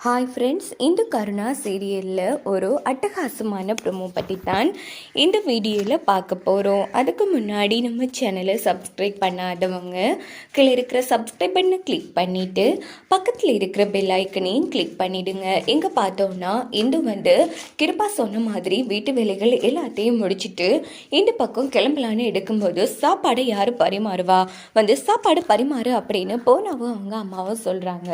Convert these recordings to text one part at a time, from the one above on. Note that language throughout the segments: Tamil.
ஹாய் ஃப்ரெண்ட்ஸ் இந்த கருணா சீரியலில் ஒரு அட்டகாசமான ப்ரோமோ பற்றி தான் இந்த வீடியோவில் பார்க்க போகிறோம் அதுக்கு முன்னாடி நம்ம சேனலை சப்ஸ்கிரைப் பண்ணாதவங்க கீழே இருக்கிற சப்ஸ்கிரைப் பண்ண கிளிக் பண்ணிவிட்டு பக்கத்தில் இருக்கிற பெல் ஐக்கனையும் கிளிக் பண்ணிவிடுங்க எங்கே பார்த்தோம்னா இந்து வந்து கிருப்பா சொன்ன மாதிரி வீட்டு வேலைகள் எல்லாத்தையும் முடிச்சுட்டு இந்த பக்கம் கிளம்பலான்னு எடுக்கும்போது சாப்பாடை யார் பரிமாறுவா? வந்து சாப்பாடு பரிமாறு அப்படின்னு போனாவும் அவங்க அம்மாவும் சொல்கிறாங்க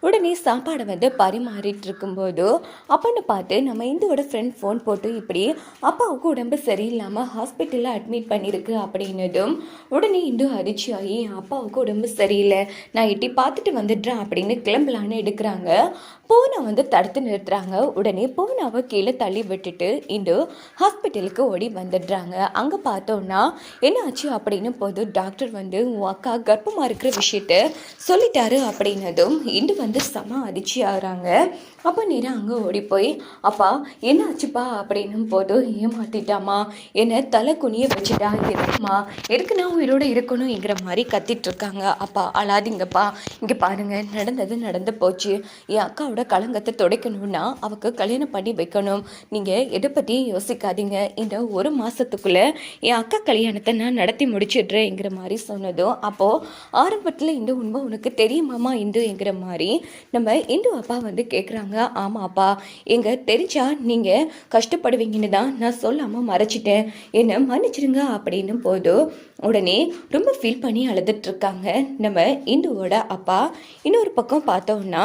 உடனே சாப்பாடை வந்து பரிமாறிட்டு இருக்கும்போது அப்பன்னு பார்த்து நம்ம இந்துவோட ஃப்ரெண்ட் ஃபோன் போட்டு இப்படி அப்பாவுக்கு உடம்பு சரியில்லாமல் ஹாஸ்பிட்டலில் அட்மிட் பண்ணியிருக்கு அப்படின்னதும் உடனே இந்து அதிர்ச்சி ஆகி அப்பாவுக்கு உடம்பு சரியில்லை நான் எட்டி பார்த்துட்டு வந்துடுறேன் அப்படின்னு கிளம்பலான்னு எடுக்கிறாங்க. பூனை வந்து தடுத்து நிறுத்துறாங்க. உடனே பூனாவை கீழே தள்ளி விட்டுட்டு இந்து ஹாஸ்பிட்டலுக்கு ஓடி வந்துடுறாங்க. அங்கே பார்த்தோன்னா என்ன ஆச்சு அப்படின்னு போது டாக்டர் வந்து உன் அக்கா கர்ப்பமாக இருக்கிற விஷயத்த சொல்லிட்டாரு அப்படின்னதும் இந்து வந்து செம அதிர்ச்சி ஆகிறாங்க சொல்கிறாங்க அப்போ நேராக அங்கே ஓடி போய் அப்பா என்ன ஆச்சுப்பா அப்படின்னும் போது ஏமாத்திட்டாமா என்னை தலை குனிய வச்சுட்டா எதுக்குமா? எதுக்கு நான் உயிரோட இருக்கணுங்கிற மாதிரி கத்திட்டு இருக்காங்க அப்பா அழாதீங்கப்பா. இங்கே பாருங்கள் நடந்தது நடந்து போச்சு. என் அக்காவோட களங்கத்தை துடைக்கணும்னா அவக்கு கல்யாணம் பண்ணி வைக்கணும். நீங்கள் எதை பற்றியும் யோசிக்காதீங்க. இந்த ஒரு மாதத்துக்குள்ளே என் அக்கா கல்யாணத்தை நான் நடத்தி முடிச்சிடுறேங்கிற மாதிரி சொன்னதும் அப்போது ஆரம்பத்தில் இந்த உண்மை உனக்கு தெரியுமாமா இந்துங்கிற மாதிரி நம்ம இந்து அப்பா வந்து கேட்குறாங்க ஆமாப்பா எங்க தெரிஞ்சா நீங்கள் கஷ்டப்படுவீங்கன்னு தான் நான் சொல்லாமல் மறைச்சிட்டேன். என்னை மன்னிச்சிருங்க அப்படின்னு போதும் உடனே ரொம்ப ஃபீல் பண்ணி அழுதுட்டு இருக்காங்க நம்ம இந்துவோட அப்பா. இன்னொரு பக்கம் பார்த்தோம்னா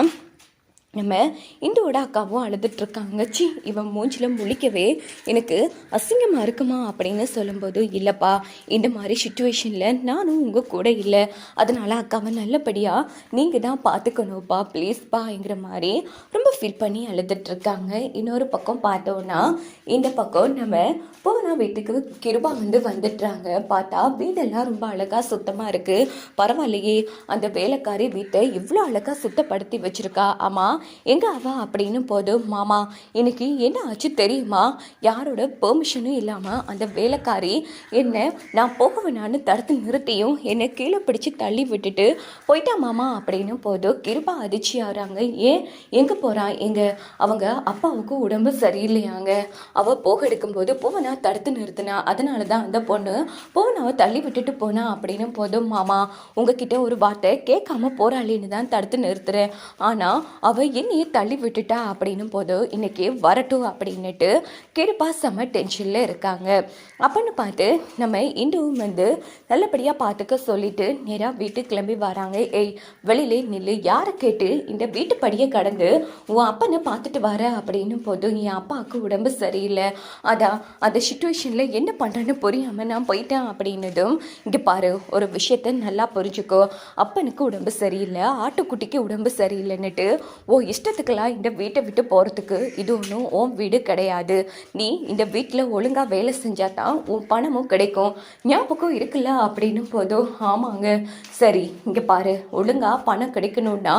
நம்ம இந்துவோட அக்காவும் அழுதுட்ருக்காங்க சி இவன் மூஞ்சில் முழிக்கவே எனக்கு அசிங்கமாக இருக்குமா அப்படின்னு சொல்லும்போது இல்லைப்பா இந்த மாதிரி சுச்சுவேஷனில் நானும் உங்கள் கூட இல்லை. அதனால் அக்காவை நல்லபடியாக நீங்கள் தான் பார்த்துக்கணும்ப்பா ப்ளீஸ்ப்பாங்கிற மாதிரி ரொம்ப ஃபீல் பண்ணி அழுதுட்ருக்காங்க இன்னொரு பக்கம் பார்த்தோன்னா இந்த பக்கம் நம்ம போனா வீட்டுக்கு கிருபா வந்து வந்துடுறாங்க பார்த்தா வீடெல்லாம் ரொம்ப அழகாக சுத்தமாக இருக்குது பரவாயில்லையே அந்த வேலைக்காரி வீட்டை இவ்வளோ அழகாக சுத்தப்படுத்தி வச்சிருக்கா. ஆமாம் எங்கே அவ அப்படின்னு போது மாமா எனக்கு என்ன ஆச்சு தெரியுமா? யாரோட பெர்மிஷனும் இல்லாமல் அந்த வேலைக்காரி என்ன நான் போக வேணான்னு தடுத்து நிறுத்தியும் என்னை கீழே பிடிச்சு தள்ளி விட்டுட்டு போயிட்டா மாமா? அப்படின்னு போது கிருபா அதிர்ச்சி ஆகிறாங்க. ஏன்? எங்கே போகிறா எங்க? அவங்க அப்பாவுக்கு உடம்பு சரியில்லையாங்க. அவள் போக எடுக்கும்போது போவனா தடுத்து நிறுத்தினா அதனால தான் அந்த பொண்ணு போனாவை தள்ளி விட்டுட்டு போனா அப்படின்னு போதும் மாமா உங்ககிட்ட ஒரு வார்த்தை கேட்காம போறாளேன்னு தான் தடுத்து நிறுத்துறேன். ஆனால் அவ என்னையே தள்ளி விட்டுட்டா அப்படின்னும் போது இன்றைக்கி வரட்டும் அப்படின்னுட்டு கிருப்பா செம்ம டென்ஷனில் இருக்காங்க. அப்படின்னு பார்த்து நம்ம இந்துவும் வந்து நல்லபடியாக பார்த்துக்க சொல்லிட்டு நேராக வீட்டுக்கு கிளம்பி வராங்க. ஏய் வெளியிலே நில்லு. யாரை கேட்டு இந்த வீட்டு படியை கடந்து உன் அப்பனை பார்த்துட்டு வர அப்படின்னு போது என் அப்பாவுக்கு உடம்பு சரியில்லை. அதான் அந்த சுச்சுவேஷனில் என்ன பண்ணுறேன்னு புரியாமல் நான் போயிட்டேன் அப்படின்னதும் இங்கே பாரு ஒரு விஷயத்த நல்லா புரிஞ்சுக்கோ. அப்பனுக்கு உடம்பு சரியில்லை ஆட்டுக்குட்டிக்கு உடம்பு சரியில்லைன்னுட்டு ஓ இஷ்டத்துக்கெல்லாம் இந்த வீட்டை விட்டு போகிறதுக்கு இது ஒன்றும் உன் வீடு கிடையாது. நீ இந்த வீட்டில் ஒழுங்காக வேலை செஞ்சால் தான் உன் பணமும் கிடைக்கும். ஞாபகம் இருக்குல்ல? அப்படின்னு போதும் ஆமாங்க. சரி இங்கே பாரு. ஒழுங்காக பணம் கிடைக்கணும்னா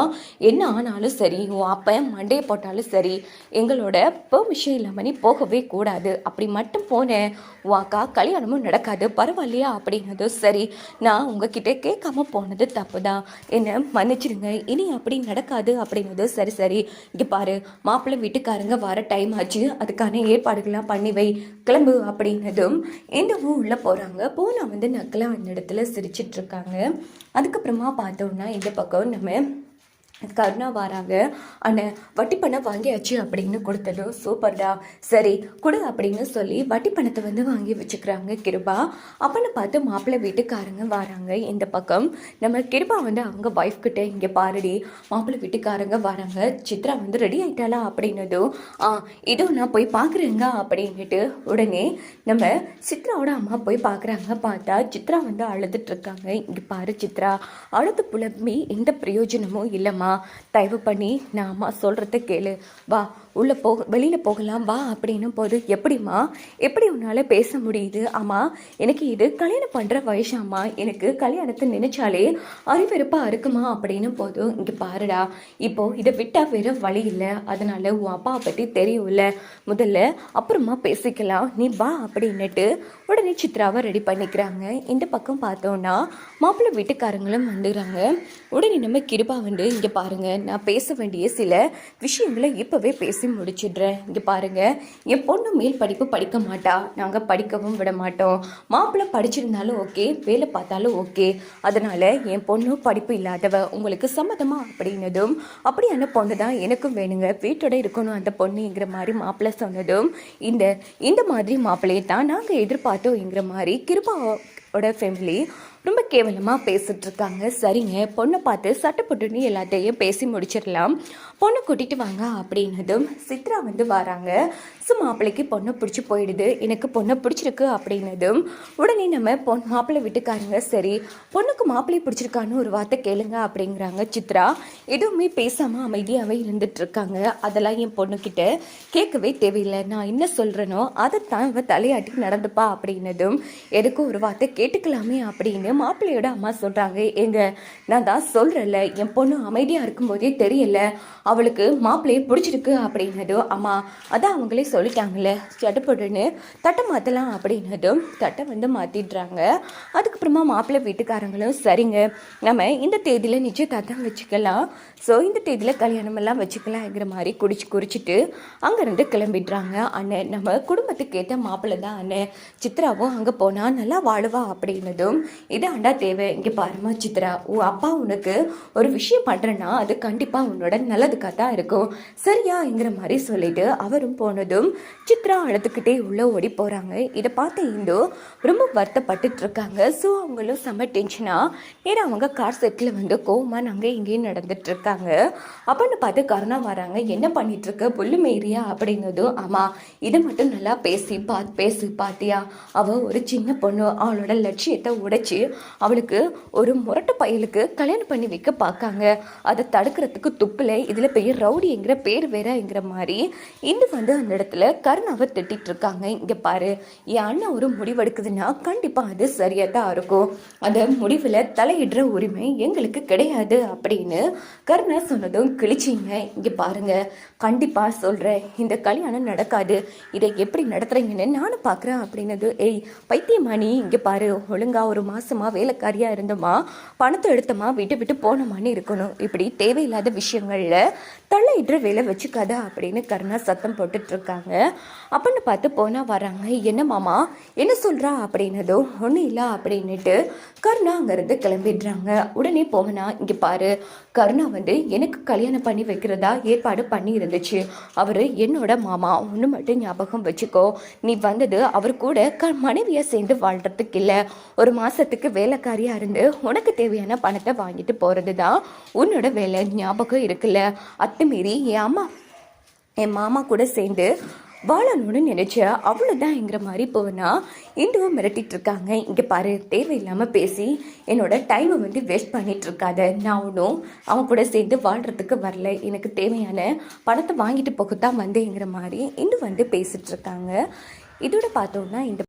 என்ன ஆனாலும் சரி உன் அப்பன் மண்டையை போட்டாலும் சரி எங்களோட பெர்மிஷன் இல்லாமல் நீ போகவே கூடாது. அப்படி மட்டும் போனேன் உன் அக்கா கல்யாணமும் நடக்காது பரவாயில்லையா? அப்படின்னதும் சரி நான் உங்ககிட்ட கேட்காம போனது தப்பு தான் என்ன மன்னிச்சிடுங்க இனி அப்படி நடக்காது அப்படின்னது சரி சரி இங்கே பாரு மாப்பிள்ளை வீட்டுக்காரங்க வர டைம் ஆச்சு. அதுக்கான ஏற்பாடுகள்லாம் பண்ணி வை. கிளம்பு அப்படின்னதும் இந்த ஊரில் போகிறாங்க போனால் வந்து நக்கலா அந்த இடத்துல சிரிச்சிட்டு இருக்காங்க. அதுக்கப்புறமா பார்த்தோம்னா இந்த பக்கம் நம்ம கருணா வராங்க அண்ணன் வட்டி பணம் வாங்கியாச்சு அப்படின்னு கொடுத்ததும் சூப்பர்டா. சரி கொடு அப்படின்னு சொல்லி வட்டி பணத்தை வந்து வாங்கி வச்சுக்கிறாங்க கிருபா. அப்பன்னு பார்த்து மாப்பிள்ளை வீட்டுக்காரங்க வராங்க இந்த பக்கம். நம்ம கிருபா வந்து அவங்க ஒய்ஃப் கிட்ட இங்கே பாருடி மாப்பிள்ளை வீட்டுக்காரங்க வராங்க. சித்ரா வந்து ரெடி ஆயிட்டாளா? அப்படின்னதும் ஆ இதோ நான் போய் பார்க்குறேங்க அப்படின்னுட்டு உடனே நம்ம சித்ராவோட அம்மா போய் பார்க்குறாங்க. பார்த்தா சித்ரா வந்து அழுதுட்டு இருக்காங்க. இங்கே பாரு சித்ரா அழுது புலம்பி எந்த பிரயோஜனமும் இல்லைம்மா. தயவு பண்ணி நான் அம்மா சொல்கிறத கேளு. வா உள்ளே போக வெளியில் போகலாம் வா அப்படின்னும் போது எப்படிம்மா? எப்படி உன்னால் பேச முடியுது? அம்மா எனக்கு இது கல்யாணம் பண்ணுற வயசாம்மா. எனக்கு கல்யாணத்தை நினச்சாலே அறிவெறுப்பாக இருக்குமா? அப்படின்னும் போதும் இங்கே பாருடா இப்போது இதை விட்டால் வேறு வழி இல்லை. அதனால் உன் அப்பாவை பற்றி தெரியும்ல. முதல்ல அப்புறமா பேசிக்கலாம். நீ வா அப்படின்னுட்டு உடனே சித்ராவை ரெடி பண்ணிக்கிறாங்க. இந்த பக்கம் பார்த்தோன்னா மாப்பிள்ளை வீட்டுக்காரங்களும் வந்துடுறாங்க. உடனே நம்ம கிருபா வந்து இங்கே பாருங்கள் நான் பேச வேண்டிய சில விஷயங்களை இப்போவே பேசி முடிச்சிடுறேன். இங்கே பாருங்கள் என் பொண்ணு மேல் படிப்பு படிக்க மாட்டா. நாங்கள் படிக்கவும் விட மாட்டோம். மாப்பிள்ளை படிச்சிருந்தாலும் ஓகே வேலை பார்த்தாலும் ஓகே. அதனால் என் பொண்ணு படிப்பு இல்லாதவ உங்களுக்கு சம்மதமா அப்படின்னதும் அப்படியான பொண்ணு தான் எனக்கும் வேணுங்க. வீட்டோட இருக்கணும் அந்த பொண்ணுங்கிற மாதிரி மாப்பிள்ளை சொன்னதும் இந்த இந்த மாதிரி மாப்பிள்ளையை தான் நாங்கள் எதிர்பார்த்தோங்கிற மாதிரி கிருபா ஓட ஃபேமிலி ரொம்ப கேவலமாக பேசிகிட்ருக்காங்க இருக்காங்க சரிங்க. பொண்ணை பார்த்து சட்டப்பட்டுன்னு எல்லாத்தையும் பேசி முடிச்சிடலாம். பொண்ணை கூட்டிகிட்டு வாங்க அப்படின்னதும் சித்ரா வந்து வராங்க. ஸோ மாப்பிள்ளைக்கு பொண்ணை பிடிச்சி போயிடுது. எனக்கு பொண்ணை பிடிச்சிருக்கு அப்படின்னதும் உடனே நம்ம பொன் மாப்பிள்ளை விட்டுக்காருங்க சரி பொண்ணுக்கு மாப்பிள்ளை பிடிச்சிருக்கான்னு ஒரு வார்த்தை கேளுங்க அப்படிங்கிறாங்க சித்ரா. எதுவுமே பேசாமல் அமைதியாகவே இருந்துகிட்ருக்காங்க அதெல்லாம் என் பொண்ணுக்கிட்ட கேட்கவே தேவையில்லை. நான் என்ன சொல்கிறேனோ அதைத்தான் இவ தலையாட்டி நடந்துப்பா அப்படின்னதும் எதுக்கும் ஒரு வார்த்தை கேட்டுக்கலாமே அப்படின்னு மாப்பிள்ளையோட அம்மா சொல்கிறாங்க எங்க நான் தான் சொல்கிறேன்ல என் பொண்ணு அமைதியாக இருக்கும்போதே தெரியல அவளுக்கு மாப்பிள்ளையை பிடிச்சிருக்கு அப்படின்னதும் அம்மா அதான் அவங்களே சொல்லிட்டாங்களே சட்டுப்பட்டுன்னு தட்டை மாற்றலாம் அப்படின்னதும் தட்டை வந்து மாற்றிடுறாங்க அதுக்கப்புறமா மாப்பிள்ளை வீட்டுக்காரங்களும் சரிங்க நம்ம இந்த தேதியில் நிச்சயதார்த்தம் வச்சுக்கலாம். ஸோ இந்த தேதியில் கல்யாணம் எல்லாம் வச்சுக்கலாங்கிற மாதிரி குடிச்சு குறிச்சிட்டு அங்கேருந்து கிளம்பிடுறாங்க. அண்ணன் நம்ம குடும்பத்துக்கு ஏற்ற மாப்பிள்ளை தான் அண்ணன். சித்ராவும் அங்கே போனால் நல்லா வாழுவா அப்படின்னதும் இதாண்டா தேவை இங்கே பாருமா சித்ரா உன் அப்பா உனக்கு ஒரு விஷயம் பண்ணுறேன்னா அது கண்டிப்பாக உன்னோட நல்லதுக்காக தான் இருக்கும் சரியாங்கிற மாதிரி சொல்லிட்டு அவரும் போனதும் சித்ரா அழுதுகிட்டே உள்ளே ஓடி போகிறாங்க இதை பார்த்த இந்து ரொம்ப வருத்தப்பட்டுட்டு இருக்காங்க ஸோ அவங்களும் செம்ம டென்ஷனாக நேராக அவங்க கார் செட்டில் வந்து கோவமாக நாங்கள் இங்கேயும் நடந்துட்டு இருக்காங்க அப்படின்னு பார்த்து கருணா வராங்க. என்ன பண்ணிட்டு இருக்க புல்லு மேரியா அப்படின்னதும் ஆமாம் இதை மட்டும் நல்லா பேசி பார்த்து பேசு பார்த்தியா அவள் ஒரு சின்ன பொண்ணு அவளோட லட்சியத்தை உடைச்சி அவளுக்கு ஒரு முரட்டு பயலுக்கு கல்யாணம் பண்ணி வைக்க பார்க்காங்க. அதை தடுக்கிறதுக்கு துப்பில் இதில் பெயர் ரவுடிங்கிற பேர் வேறங்கிற மாதிரி இந்து வந்து அந்த இடத்துல கருணாவை திட்டிகிட்டு இருக்காங்க. இங்கே பாரு என் அண்ணன் ஒரு முடிவெடுக்குதுன்னா கண்டிப்பாக அது சரியாக தான் இருக்கும். அந்த முடிவில் தலையிடுற உரிமை எங்களுக்கு கிடையாது அப்படின்னு கருணா சொன்னதும் கிழிச்சிங்க. இங்கே பாருங்கள் கண்டிப்பாக சொல்கிறேன் இந்த கல்யாணம் நடக்காது. இதை எப்படி நடத்துகிறீங்கன்னு நானும் பார்க்குறேன் அப்படின்னது ஏய் பைத்தியமானி இங்கே பாரு ஒழுங்கா ஒரு மாசமா வேலைக்காரியாக இருந்தோமா? பணத்தை எடுத்தோமா? விட்டு விட்டு போனோமான்னு இருக்கணும். இப்படி தேவையில்லாத விஷயங்களில் தள்ளிடுற வேலை வச்சுக்காத அப்படின்னு கருணா சத்தம் போட்டுட்ருக்காங்க. அப்படின்னு பார்த்து போனால் வராங்க. என்ன மாமா? என்ன சொல்கிறா அப்படின்னதோ ஒன்றும் இல்லை அப்படின்னுட்டு கருணா அங்கேருந்து கிளம்பிடுறாங்க. உடனே போகனா? இங்கே பாரு. கருணா வந்து எனக்கு கல்யாணம் பண்ணி வைக்கிறதா ஏற்பாடு பண்ணி இருந்துச்சு அவர் என்னோட மாமா. ஒன்று மட்டும் ஞாபகம் வச்சுக்கோ. நீ வந்தது அவர் கூட க மனைவியாக சேர்ந்து வாழ்கிறதுக்கு இல்லை. ஒரு மாதத்துக்கு வேலைக்காரியாக இருந்து உனக்கு தேவையான பணத்தை வாங்கிட்டு போகிறது தான் உன்னோட வேலை. ஞாபகம் இருக்குல்ல? அத்துமீறி என் அம்மா. என் மாமா கூட சேர்ந்து வாழணும்னு நினைச்ச அவ்வளோதான்ங்கிற மாதிரி போனா இந்துவும் மிரட்டிட்டு இருக்காங்க. இங்கே பாரு தேவையில்லாமல் பேசி என்னோட டைமை வந்து வேஸ்ட் பண்ணிட்டு இருக்காத. நான் ஒன்றும் அவன் கூட சேர்ந்து வாழ்கிறதுக்கு வரல. எனக்கு தேவையான பணத்தை வாங்கிட்டு போகத்தான் வந்தேங்கிற மாதிரி இந்து வந்து பேசிட்டு இருக்காங்க. இதோட பார்த்தோம்னா இந்த